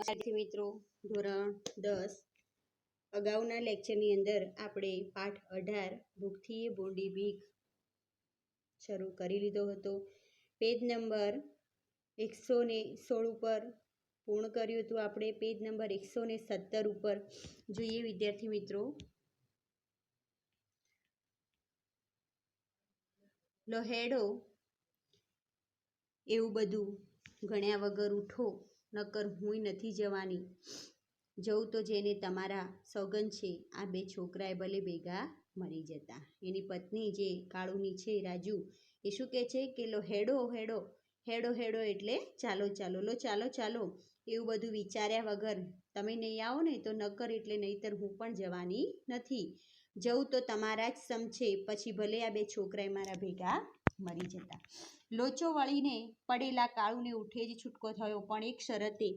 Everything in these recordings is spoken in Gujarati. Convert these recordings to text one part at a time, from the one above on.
વિદ્યાર્થી મિત્રો, ધોરણ દસ. અગાઉના લેક્ચરની અંદર આપણે પાઠ અઢાર ભૂખથી બોડી બીક શરૂ કરી લીધો હતો. પેજ નંબર એકસો ને સોળ ઉપર પૂર્ણ કર્યું હતું આપણે. પેજ નંબર એકસો ને સત્તર ઉપર જોઈએ વિદ્યાર્થી મિત્રો. લોહેડો એવું બધું ગણ્યા વગર ઉઠો. નકર હુંય નથી જવાની. જવું તો જેને તમારા સોગન છે, આ બે છોકરાએ ભલે ભેગા મરી જતા. એની પત્ની જે કાળુની છે, રાજુ, એ શું કહે છે કે, લો હેડો હેડો હેડો હેડો એટલે ચાલો ચાલો, લો, ચાલો ચાલો. એવું બધું વિચાર્યા વગર તમે નહીં આવો ને તો નકર એટલે નહીતર હું પણ જવાની નથી. જવું તો તમારા જ સમ છે, પછી ભલે આ બે છોકરાએ મારા ભેગા મરી જતા. લોચો વળીને પડેલા કાળુને ઉઠે જ છૂટકો થયો, પણ એક શરતે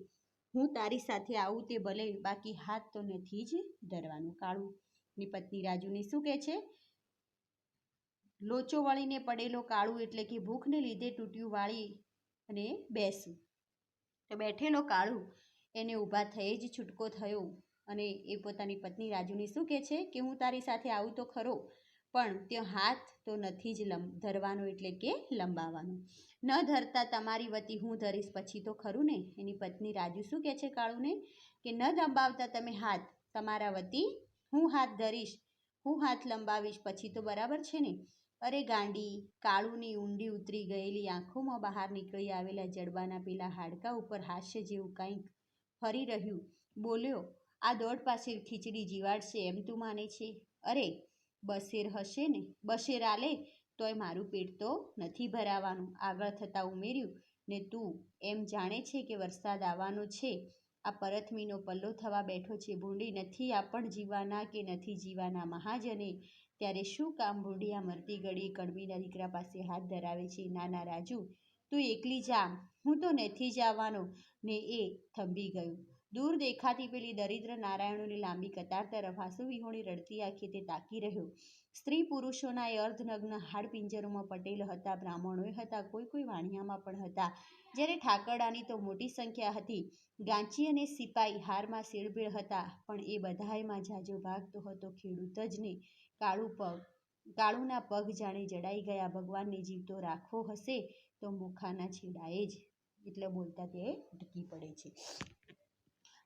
હું તારી સાથે આવું તે ભલે બાકી હાથ તો નથી જ ધરવાનું. કાળુની પત્ની રાજુને શું કહે છે? લોચો વળીને પડેલો કાળું એટલે કે ભૂખને લીધે તૂટ્યું વાળી અને બેસું. તો બેઠેલો કાળું એને ઊભા થઈ જ છૂટકો થયો અને એ પોતાની પત્ની રાજુને શું કહે છે? કે હું તારી સાથે આવું તો ખરો પણ ત્યાં હાથ તો નથી જ લંબ, ધરવાનો એટલે કે લંબાવાનો ન ધરતા તમારી વતી હું ધરીશ પછી તો ખરું ને? એની પત્ની રાજુ શું કહે છે કાળુને? કે ન લંબાવતા તમે હાથ, તમારા વતી હું હાથ ધરીશ, હું હાથ લંબાવીશ પછી તો બરાબર છે ને? અરે ગાંડી, કાળુની ઊંડી ઉતરી ગયેલી આંખોમાં બહાર નીકળી આવેલા જડબાના પેલા હાડકા ઉપર હાસ્ય જેવું કંઈક ફરી રહ્યું. બોલ્યો, આ દોઢ પાસે ખીચડી જીવાડશે એમ તું માને છે? અરે બસેર હશે ને? બશેર આલે? તોય મારું પેટ તો નથી ભરાવાનું. આગળ થતાં ઉમેર્યું, ને તું એમ જાણે છે કે વરસાદ આવવાનો છે. આ પરથમીનો પલ્લો થવા બેઠો છે. ભૂંડી નથી આ પણ જીવાના કે નથી જીવાના મહાજને? ત્યારે શું કામ ભૂંડી આ મરતી ઘડી કડમીના દીકરા પાસે હાથ ધરાવે છે? નાના રાજુ, તું એકલી જા. હું તો નથી જવાનો ને એ થંભી ગયું. દૂર દેખાતી પેલી દરિદ્ર નારાયણોની લાંબી કતાર તરફ આંસુ વિહોણી રડતી આંખે તે તાકી રહ્યો. સ્ત્રી પુરુષોના એ અર્ધનગ્ન હાડપિંજરોમાં પટેલ હતા, બ્રાહ્મણોએ હતા, કોઈ કોઈ વાણિયામાં પણ હતા. જ્યારે ઠાકરડાની તો મોટી સંખ્યા હતી. ગાંચી અને સિપાઈ હારમાં શેળભેળ હતા, પણ એ બધાયમાં જાજો ભાગ તો હતો ખેડૂત જ ને કાળું પગ કાળુના પગ જાણે જડાઈ ગયા, ભગવાનને જીવતો રાખવો હશે તો મુખાના છેડાએ જ, એટલે બોલતા તે અટકી પડે છે.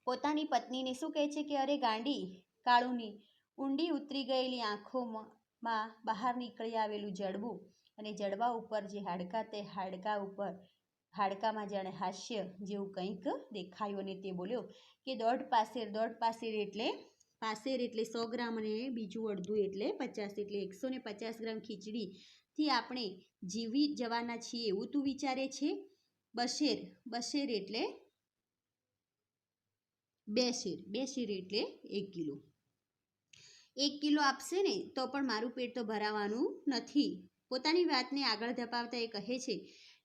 પોતાની પત્નીને શું કહે છે કે, અરે ગાંડી, કાળુની ઊંડી ઉતરી ગયેલી આંખોમાં બહાર નીકળી આવેલું જડબું અને જડબા ઉપર જે હાડકા તે હાડકા ઉપર, હાડકામાં જાણે હાસ્ય જેવું કંઈક દેખાયું અને તે બોલ્યો કે, દોઢ પાસેર દોઢ પાસેર એટલે પાસેર એટલે સો ગ્રામ અને બીજું અડધું એટલે પચાસ, એટલે એકસો ને પચાસ ગ્રામ ખીચડીથી આપણે જીવી જવાના છીએ એવું તું વિચારે છે? બશેર બશેર એટલે બે શેર બે શેર એટલે એક કિલો. એક કિલો આપશે ને, તો પણ મારું પેટ તો ભરાવાનું નથી. પોતાની વાતને આગળ ધપાવતા એ કહે છે,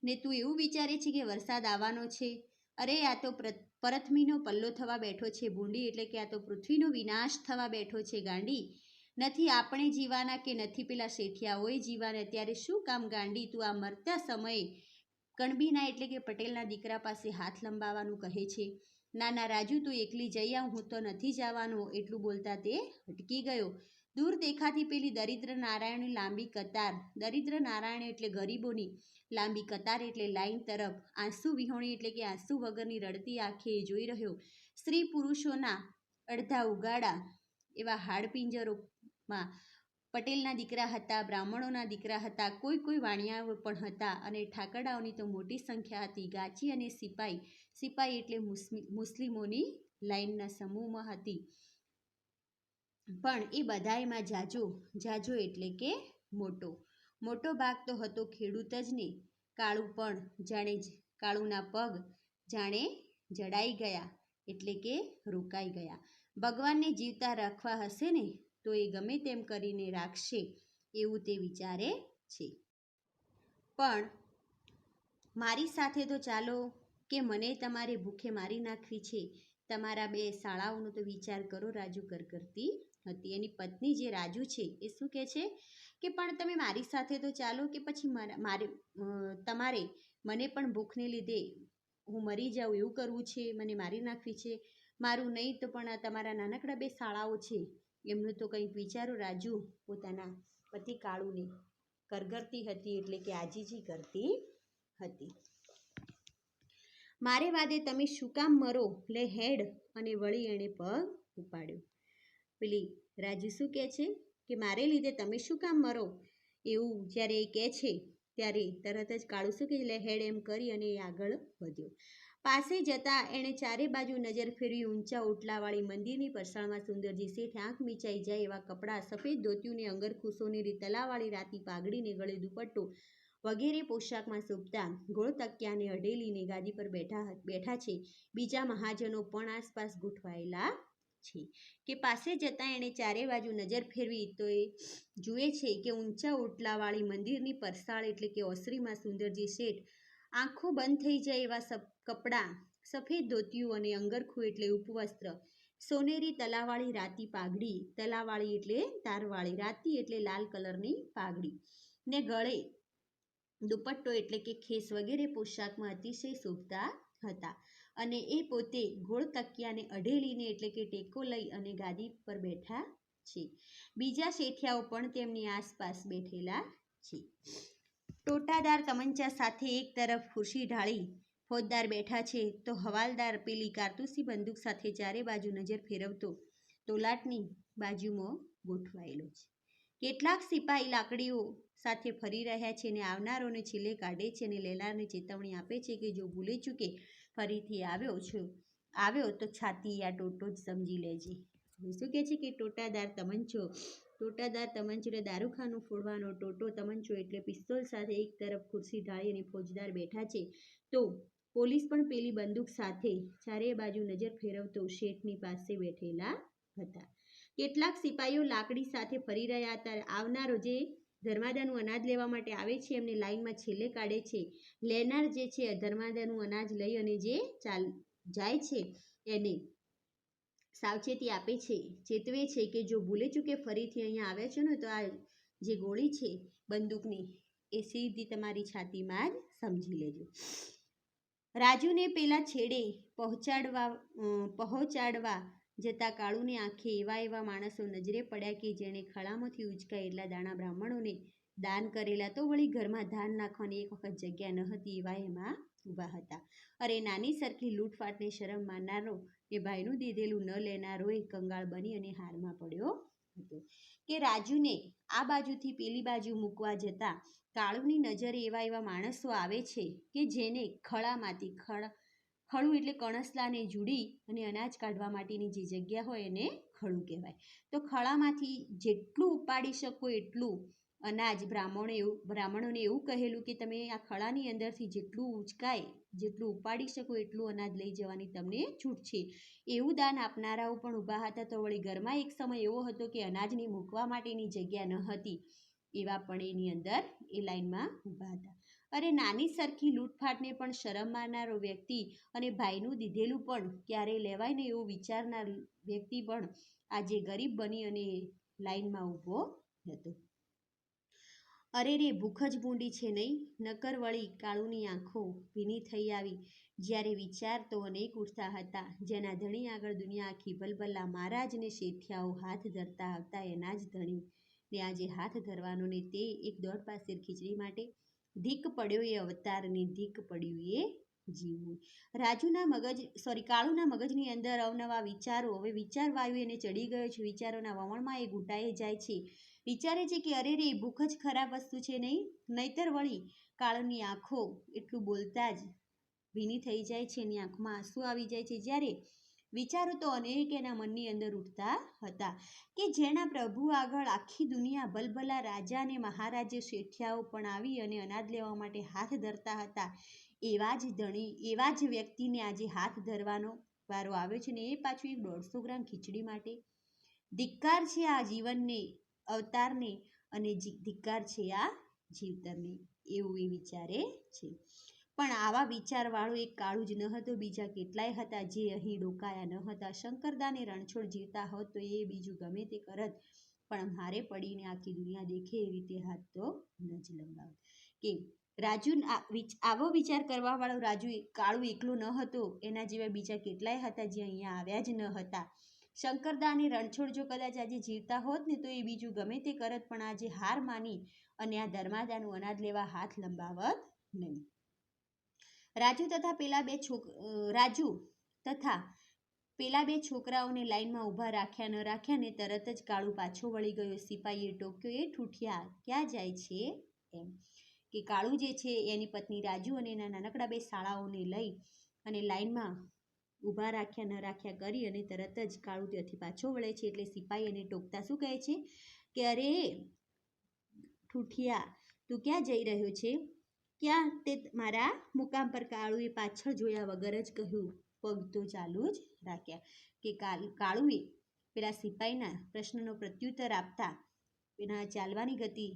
ને તું એવું વિચારે છે કે વરસાદ આવવાનો છે? અરે, આ તો પરથમીનો પલ્લો થવા બેઠો છે ભૂંડી, એટલે કે આ તો પૃથ્વીનો વિનાશ થવા બેઠો છે ગાંડી. નથી આપણે જીવાના કે નથી પેલા શેઠિયાઓએ જીવાના? ત્યારે શું કામ ગાંડી? તું આ મરતા સમયે કણબીના એટલે કે પટેલના દીકરા પાસે હાથ લંબાવવાનું કહે છે. નાના રાજુ, તું એકલી જઈ આવ, હું તો નથી જવાનો, એટલું બોલતા તે અટકી ગયો. દૂર દેખાતી પેલી દરિદ્ર નારાયણની લાંબી કતાર. દરિદ્ર નારાયણ એટલે ગરીબોની લાંબી કતાર એટલે લાઈન તરફ. આંસુ વિહોણી એટલે કે આંસુ વગરની રડતી આંખે જોઈ રહ્યો. સ્ત્રી પુરુષોના અડધા ઉગાડા એવા હાડપિંજરોમાં. પટેલના દીકરા હતા, બ્રાહ્મણોના દીકરા હતા, કોઈ કોઈ વાણિયાઓ પણ હતા અને ઠાકડાઓની તો મોટી સંખ્યા હતી. ગાચી અને સિપાઈ સિપાઈ એટલે મુસ્લિમોની લાઈનના સમૂહમાં હતી. પણ એ બધાયમાં જાજો જાજો એટલે કે મોટો. મોટો ભાગ તો હતો ખેડૂત જ ને. કાળું પણ જાણે કાળુના પગ જાણે જડાઈ ગયા એટલે કે રોકાઈ ગયા. ભગવાનને જીવતા રાખવા હશે ને, તો એ ગમે તેમ કરીને રાખશે એવું તે વિચારે છે. પણ મારી સાથે તો ચાલો કે મને તમારે ભૂખે મારી નાખવી છે? તમારા બે શાળાઓનો તો વિચાર કરો, રાજુ કર કરતી હતી. એની પત્ની જે રાજુ છે, એ શું કહે છે? કે પણ તમે મારી સાથે તો ચાલો કે પછી મારે તમારે મને પણ ભૂખને લીધે હું મરી જાઉં એવું કરવું છે? મને મારી નાખવી છે? મારું નહીં તો પણ આ તમારા નાનકડા બે શાળાઓ છે. એમનું તો કંઈક વિચારો રાજુ પોતાના પતિ કાળુને કરગરતી હતી એટલે કે આજીજી કરતી હતી. મારે વાદે તમે શું કામ મરો? લે હેડ અને વળી એણે પગ ઉપાડ્યો. પેલી, રાજુ શું કહે છે? કે મારે લીધે તમે શું કામ મરો? એવું જ્યારે એ કહે છે, ત્યારે તરત જ કાળું શું કે લે હેડ એમ કરી અને એ આગળ વધ્યો. પાસે જતાં એણે ચારે બાજુ નજર ફેરવી ઊંચા ઓટલાવાળી મંદિરની પરસાળમાં સુંદરજી શેઠ આંખ મીચાઈ જાય એવા કપડાં, સફેદ ધોતિયુંને અંગર ખુશોની તલાવાળી રાતી પાઘડીને ગળે દુપટ્ટો વગેરે પોશાકમાં શોભતા ગોળ તકિયાને અડેલીને ગાદી પર બેઠા બેઠા છે. બીજા મહાજનો પણ આસપાસ ગોઠવાયેલા છે. કે પાસે જતાં એણે ચારે બાજુ નજર ફેરવી તો એ જુએ છે કે ઊંચા ઓટલાવાળી મંદિરની પરસાળ એટલે કે ઓસરીમાં સુંદરજી શેઠ આંખો બંધ થઈ જાય એવા સપ, કપડાં, સફેદ ધોતિયું અને અંગરખું એટલે ઉપવસ્ત્ર, સોનેરી તલાવાળી રાતી પાઘડી, તલાવાળી એટલે તારવાળી, રાતી એટલે લાલ કલરની પાઘડી ને ગળે દુપટ્ટો એટલે કે ખેસ વગેરે પોશાકમાં અતિશય શોભતા હતા. અને એ પોતે ગોળ તકિયાને અઢેલીને એટલે કે ટેકો લઈ અને ગાદી પર બેઠા છે. બીજા શેઠિયાઓ પણ તેમની આસપાસ બેઠેલા છે. ટોટાદાર તમંચા સાથે એક તરફ ખુરશી ઢાળી ફોજદાર બેઠા છે, તો હવાલદાર પેલી કારતૂસી બંદૂક સાથે ચારે બાજુ નજર ફેરવતો તોલાટની બાજુમાં ગોઠવાયેલો છે. કેટલાક સિપાહી લાકડીઓ સાથે ફરી રહ્યા છે અને આવનારોને છેલ્લે કાઢે છે અને લેલારને ચેતવણી આપે છે કે જો ભૂલી ચૂકે, ફરીથી આવ્યો છો, આવ્યો તો છાતી યા ટોટો જ સમજી લેજે. શું કહે છે કે ટોટાદાર તમંચો? ટોટાદાર તમંચોને દારૂખાનું ફોડવાનો ટોટો તમંચો એટલે પિસ્તોલ સાથે એક તરફ ખુરશી ઢાળી અને ફોજદાર બેઠા છે. તો પોલીસ પણ પેલી બંદૂક સાથે ચારે બાજુ નજર ફેરવતો શેઠની પાસે બેઠેલા હતા. કેટલાક સિપાહીઓ લાકડી સાથે ફરી રહ્યા હતા. આવનારો જે ધર્માદાનું અનાજ લેવા માટે આવે છે, એમને લાઈનમાં છેલ્લે કાઢે છે. લેનાર જે છે ધર્માદાનું અનાજ લઈ અને જે ચાલ, જાય છે, એને સાવચેતી આપે છે. ચેતવે છે કે જો ભૂલે ચૂકે ફરીથી અહીંયા આવે છે ને, તો આ જે ગોળી છે, બંદૂકની, એ સીધી તમારી છાતીમાં જ સમજી લેજો. રાજુને પેલા છેડે પહોંચાડવા પહોંચાડવા જતાં કાળુની આંખે એવા એવા માણસો નજરે પડ્યા કે જેણે ખળામાંથી ઉચકાયેલા દાણા બ્રાહ્મણોને દાન કરેલા તો વળી ઘરમાં ધાન નાખવાની એક વખત જગ્યા ન હતી એવા એમાં ઊભા હતા. અરે નાની સરખી લૂંટફાટને શરમ માનનારો એ ભાઈનું દીધેલું ન લેનારો એ કંગાળ બની અને હારમાં પડ્યો હતો. કે રાજુને આ બાજુથી પેલી બાજુ મૂકવા જતાં કાળુની નજરે એવા એવા માણસો આવે છે કે જેને ખળામાંથી ખળ ખળું એટલે કણસલાને જુડી અને અનાજ કાઢવા માટેની જે જગ્યા હોય એને ખળું કહેવાય. તો ખળામાંથી જેટલું ઉપાડી શકો એટલું અનાજ બ્રાહ્મણે એવું, બ્રાહ્મણોને એવું કહેલું કે તમે આ ખળાની અંદરથી જેટલું ઉચકાય, જેટલું ઉપાડી શકો એટલું અનાજ લઈ જવાની તમને છૂટ છે. એવું દાન આપનારાઓ પણ ઊભા હતા તો વળી ઘરમાં એક સમય એવો હતો કે અનાજને મૂકવા માટેની જગ્યા ન હતી. એવા પણ એની અંદર એ લાઈનમાં ઊભા હતા. અરે નાની સરખી લૂંટફાટને પણ શરમ મારનારો વ્યક્તિ અને ભાઈનું દીધેલું પણ ક્યારેય લેવાય ને એવું વિચારનાર વ્યક્તિ પણ આજે ગરીબ બની અને લાઈનમાં ઊભો હતો. અરે રે, ભૂખ જ ભૂંડી છે નહીં. નકર વળી કાળુની આંખો ભીની થઈ આવી. જ્યારે વિચાર તો અનેક ઉઠતા હતા. જેના ધણી આગળ દુનિયા આખી ભલભલા મહારાજને શેઠિયાઓ હાથ ધરતા આવતા એના જ ધણી ને આજે હાથ ધરવાનો ને તે એક દોઢ પાસેર ખીચડી માટે ધીક પડ્યો એ અવતારની ધીક પડ્યું એ જીવવું. રાજુના મગજ સોરી કાળુના મગજની અંદર અવનવા વિચારો, હવે વિચાર વાયુ એને ચડી ગયો છે, વિચારોના વમણમાં એ ઘૂંટાઈ જાય છે. વિચારે છે કે અરે રે ભૂખ જ ખરાબ વસ્તુ છે નહીં? નહીતર વળી કાળુની આંખો એટલું બોલતા જ ભીની થઈ જાય છે, એની આંખમાં આંસુ આવી જાય છે. જ્યારે વિચારો તો અનેક એના મનની અંદર ઉઠતા હતા કે જેના પ્રભુ આગળ આખી દુનિયા ભલભલા રાજા અને મહારાજે શેઠિયાઓ પણ આવી અને અનાજ લેવા માટે હાથ ધરતા હતા. એવા જ ધણી, એવા જ વ્યક્તિને આજે હાથ ધરવાનો વારો આવ્યો છે ને એ પાછું એક દોઢસો ગ્રામ ખીચડી માટે. ધિક્કાર છે આ જીવનને, અવતારને અને ધિક્કાર છે આ જીવતરને, એવું એ વિચારે છે. પણ આવા વિચારવાળો એક કાળું જ ન હતો. બીજા કેટલાય હતા જે અહીં ડોકાયા ન હતા. શંકરદાને રણછોડ જીવતા હોત તો એ બીજું ગમે તે કરત. પણ મારે પડીને આખી દુનિયા દેખે એ રીતે હાથ તો ન જ લંબાવત. કે રાજુ આવો વિચાર કરવાવાળો રાજુ કાળુ એકલો ન હતો. એના જેવા બીજા કેટલાય હતા જે અહીંયા આવ્યા જ ન હતા. શંકરદા અને રણછોડ જો કદાચ આજે જીવતા હોત ને તો એ બીજું ગમે તે કરત. પણ આજે હાર માની અને આ ધર્માદાનું અનાજ લેવા હાથ લંબાવત નહીં. રાજુ તથા પેલા બે છોક રાજુ તથા પેલા બે છોકરાઓને લાઈનમાં ઊભા રાખ્યા ન રાખ્યા ને તરત જ કાળુ પાછો વળી ગયો. સિપાહીએ ટોક્યો, એ ઠૂઠિયા, ક્યાં જાય છે? એમ. કે કાળુ જે છે એની પત્ની રાજુ અને એના નાનકડા બે શાળાઓને લઈ અને લાઈનમાં ઊભા રાખ્યા ન રાખ્યા કરી અને તરત જ કાળુ ત્યાંથી પાછો વળે છે. એટલે સિપાહી એને ટોકતા શું કહે છે? કે અરે, ઠૂઠિયા, તું ક્યાં જઈ રહ્યો છે? ક્યાં તે મારા મુકામ પર કાળુએ પાછળ જોયા વગર જ કહ્યું, પગ તો ચાલુ જ રાખ્યા કે કાળુએ પેલા સિપાહીના પ્રશ્નનો પ્રત્યુત્તર આપતા એના ચાલવાની ગતિ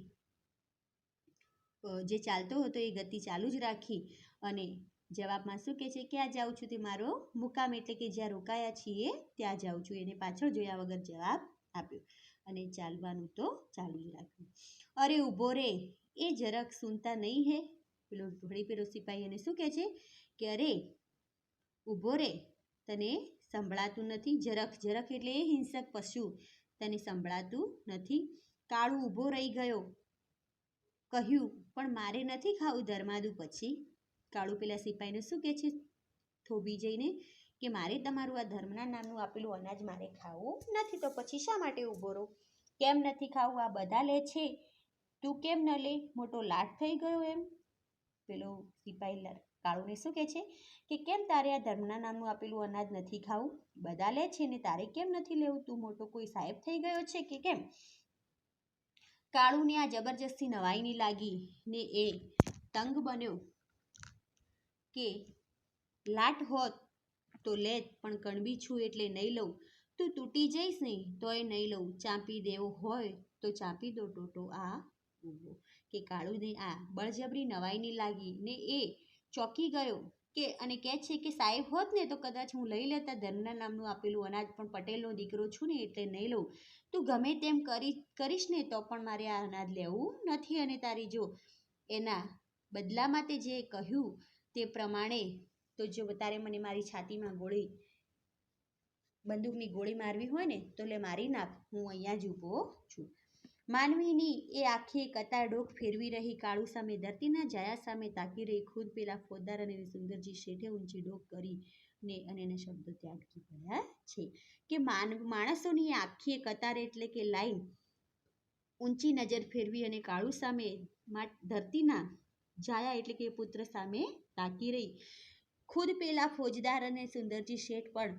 જે ચાલતો હતો એ ગતિ ચાલુ જ રાખી અને જવાબમાં શું કહે છે, ક્યાં જાઉં છું તે મારો મુકામ એટલે કે જ્યાં રોકાયા છીએ ત્યાં જાઉં છું. એને પાછળ જોયા વગર જવાબ આપ્યો અને ચાલવાનું તો ચાલુ જ રાખ્યું. અરે, ઊભો રે, એ જરાક સુનતા નહીં હે? પેલો ઘોડી પેલો સિપાહી એને શું કહે છે? કે અરે, ઊભો રે, તને સંભળાતું નથી જરાક જરાક એટલે એ હિંસક પશુ, તને સંભળાતું નથી. કાળું ઊભો રહી ગયો. કહ્યું, પણ મારે નથી ખાવું ધર્માદુ પછી. કાળું પેલા સિપાહીને શું કહે છે? થોભી જઈને કે, મારે તમારું આ ધર્મના નામનું આપેલું અનાજ મારે ખાવું નથી, તો પછી શા માટે ઊભો રહો? કેમ નથી ખાવું? આ બધા લે છે. તું કેમ ન લે? મોટો લાટ થઈ ગયો એમ. પેલો સિપાહી કાળુને શું કહે છે? કે કેમ તારે આ ધર્મના નામનું આપેલું અનાજ નથી ખાવું? બધા લે છે ને તારે કેમ નથી લેવું? તું મોટો કોઈ સાહેબ થઈ ગયો છે કે કેમ? કાળુને આ જબરજસ્તી નવાઈની લાગી ને એ તંગ બન્યો કે, લાટ હોત તો લેત, પણ કણબી છું એટલે નહીં લઉં. તું તૂટી જઈશ નહીં તોય નહીં લઉં. ચાંપી દેવો હોય તો ચાંપી દો ટોટો આ ઊભો. કે કાળુને આ બળજબરી નવાઈની લાગી ને એ ચોંકી ગયો કે અને કહે છે કે સાહેબ હોત ને તો કદાચ હું લઈ લેતા ધનના નામનું આપેલું અનાજ પણ પટેલનો દીકરો છું ને એટલે નહીં લઉં. તું ગમે તેમ કરી, કરીશ ને તો પણ મારે આ અનાજ લેવું નથી અને તારી જો એના બદલામાં તે જે કહ્યું તે પ્રમાણે તો જો તારે મને મારી છાતીમાં ગોળી, બંદૂકની ગોળી મારવી હોય ને તો લે મારી નાખ, હું અહીંયા જ ઊભો છું. માનવીની એ આખી કતાર ડોક ફેરવી રહી, કાળુ સામે ધરતીના જાયા સામે તાકી રહી, ખુદ પેલા ફોજદાર અને સુંદરજી શેઠે ઊંચી ડોક કરી ને અને એના શબ્દો ત્યાગી ગયા છે. કે માનવ માણસોની આખી કતાર એટલે કે લાઈન ઊંચી નજર ફેરવી અને કાળુ સામે ધરતીના જાયા એટલે કે પુત્ર સામે તાકી રહી. ખુદ પેલા ફોજદાર અને સુંદરજી શેઠ પણ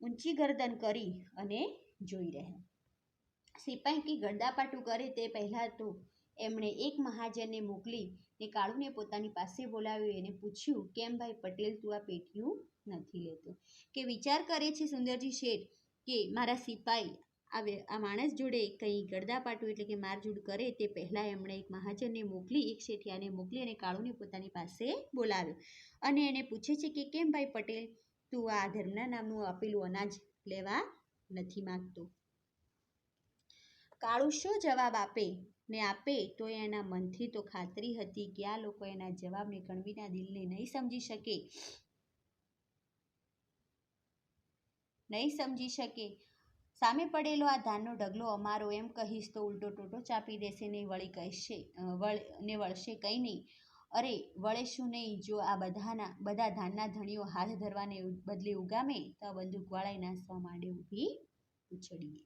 ઊંચી ગરદન કરી અને જોઈ રહ્યા. સિપાઈ કી ગરદાપાટું કરે તે પહેલાં તો એમણે એક મહાજનને મોકલી ને કાળુને પોતાની પાસે બોલાવ્યો. એને પૂછ્યું, કેમ ભાઈ પટેલ, તું આ પેટીયું નથી લેતો? કે વિચાર કરે છે સુંદરજી શેઠ કે મારા સિપાઈ આવે, આ માણસ જોડે કંઈ ગડદાપાટું એટલે કે મારઝૂડ કરે તે પહેલાં એમણે એક મહાજનને મોકલી, એક શેઠિયાને મોકલી અને કાળુને પોતાની પાસે બોલાવ્યો. અને એને પૂછે છે કે કેમ ભાઈ પટેલ, તું આ ધર્મના નામનું આપેલું અનાજ લેવા નથી માગતો? કાળુ શું જવાબ આપે? ને આપે તો એના મનથી તો ખાતરી હતી કે આ લોકો એના જવાબને કણવીના દિલને નહીં સમજી શકે. નહીં સમજી શકે. સામે પડેલો આ ધાનનો ઢગલો અમારો એમ કહીશ તો ઉલટો ટોટો ચાપી દેશે ને વળી કહેશે ને વળશે કંઈ નહીં. અરે, વળે શું નહીં? જો આ બધાના, બધા ધાનના ધણીઓ હાથ ધરવાને બદલે ઉગામે, તો બંદૂક બંદૂકવાળાએ નાસવા માંડે ઊભી ઉછળીએ.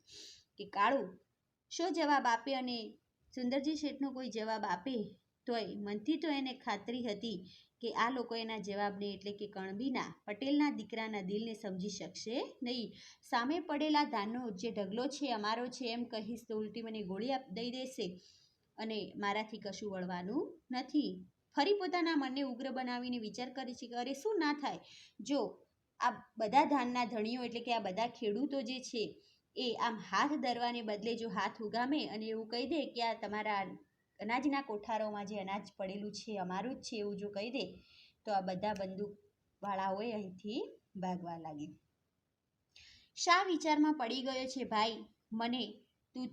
કે કાળું શું જવાબ આપે અને સુંદરજી શેઠનો કોઈ જવાબ આપે? તોય મનથી તો એને ખાતરી હતી કે આ લોકો એના જવાબને એટલે કે કણબીના, પટેલના દીકરાના દિલને સમજી શકશે નહીં. સામે પડેલા ધાનનો જે ઢગલો છે, અમારો છે, એમ કહીશ તો ઉલટી મને ગોળી આપ, દઈ દેશે અને મારાથી કશું વળવાનું નથી. ફરી પોતાના મનને ઉગ્ર બનાવીને વિચાર કરે છે કે અરે, શું ના થાય? જો આ બધા ધાનના ધણીઓ એટલે કે આ બધા ખેડૂતો જે છે એ આમ હાથ ધરવાને બદલે જો હાથ ઉગામે અને એવું કહી દે કે આ તમારા અનાજના કોઠારોમાં જે અનાજ પડેલું છે, અમારું જ છે એવું જો કહી દે, તો આ બધા બંદૂકવાળાઓએ અહીંથી ભાગવા લાગે શા વિચારમાં પડી ગયો છે ભાઈ? મને તું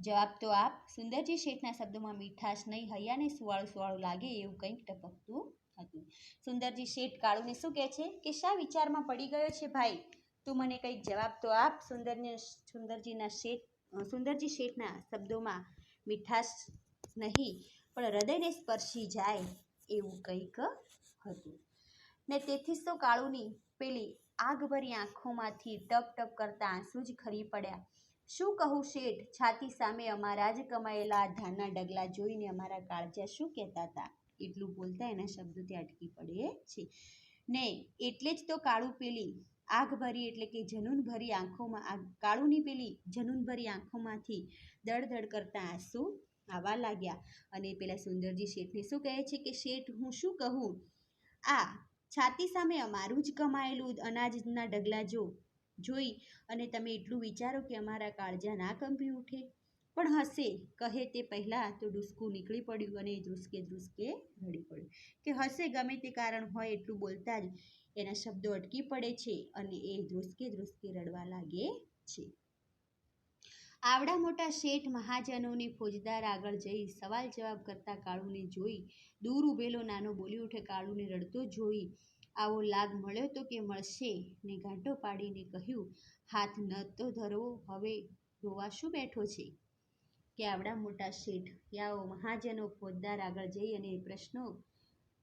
જવાબ તો આપ. સુંદરજી શેઠના શબ્દોમાં મીઠાશ નહીં, હૈયાને સુવાળું સુવાળું લાગે એવું કંઈક ટપકતું હતું. સુંદરજી શેઠ કાળુને શું કહે છે? કે શા વિચારમાં પડી ગયો છે ભાઈ? તું મને કંઈક જવાબ તો આપ, સુંદરને સુંદરજીના શેઠ સુંદરજી શેઠના શબ્દોમાં મીઠાશ નહીં, પણ હૃદયને સ્પર્શી જાય એવું કંઈક હતું. ને તેથી તો કાળુની પેલી આગભરી આંખોમાંથી ટપ ટપ કરતા આંસુ જ ખરી પડ્યા. શું કહું શેઠ? છાતી સામે અમારા જ કમાયેલા ધાનના ડગલા જોઈને અમારા કાળજા શું કહેતા હતા? એટલું બોલતા એના શબ્દોથી અટકી પડે છે. ને એટલે જ તો કાળું પેલી આગભરી એટલે કે જનૂનભરી આંખોમાં આ કાળુની પેલી જનૂનભરી આંખોમાંથી દળદળ કરતા આંસુ આવવા લાગ્યા. અને પેલા સુંદરજી શેઠને શું કહે છે કે, શેઠ, હું શું કહું? આ છાતી સામે અમારું જ કમાયેલું અનાજના ડગલા જો, જોઈ અને તમે એટલું વિચારો કે અમારા કાળજા ના કંપી ઉઠે. પણ હશે. કહે તે પહેલાં તો ડૂસકું નીકળી પડ્યું અને ધ્રુસકે ધ્રુસકે રડી પડ્યું. કે હશે ગમે તે કારણ હોય એટલું બોલતા જ એના શબ્દો અટકી પડે છે અને એ ધ્રુસકે ધ્રુસકે રડવા લાગે છે. આવડા મોટા શેઠ મહાજનોની ફોજદાર આગળ જઈ સવાલ જવાબ કરતા કાળુને જોઈ, દૂર ઊભેલો નાનો બોલી ઉઠે કાળુને રડતો જોઈ, આવો લાભ મળ્યો તો કે મળશે ને ગાંટો પાડીને કહ્યું, હાથ ન તો ધરવો, હવે રોવા શું બેઠો છે? કે આવડા મોટા શેઠ, યાઓ મહાજનો ફોજદાર આગળ જઈ અને પ્રશ્નો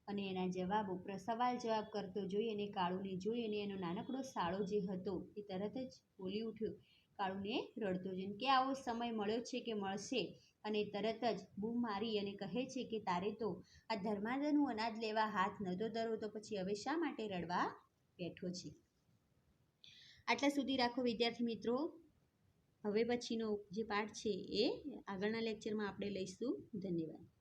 અને એના જવાબો સવાલ જવાબ કરતો જોઈ અને કાળુને જોઈ અને એનો નાનકડો સાળો જે હતો એ તરત જ બોલી ઉઠ્યો. કાળુને રડતો જોઈને કે આવો સમય મળ્યો છે કે મળશે? અને તરત જ બૂમ મારી અને કહે છે કે તારે તો આ ધર્માદનું અનાજ લેવા હાથ નતો ધરવો તો પછી હવે શા માટે રડવા બેઠો છે? આટલા સુધી રાખો વિદ્યાર્થી મિત્રો હવે પછીનો જે પાઠ છે એ આગળના લેક્ચરમાં આપણે લઈશું. ધન્યવાદ.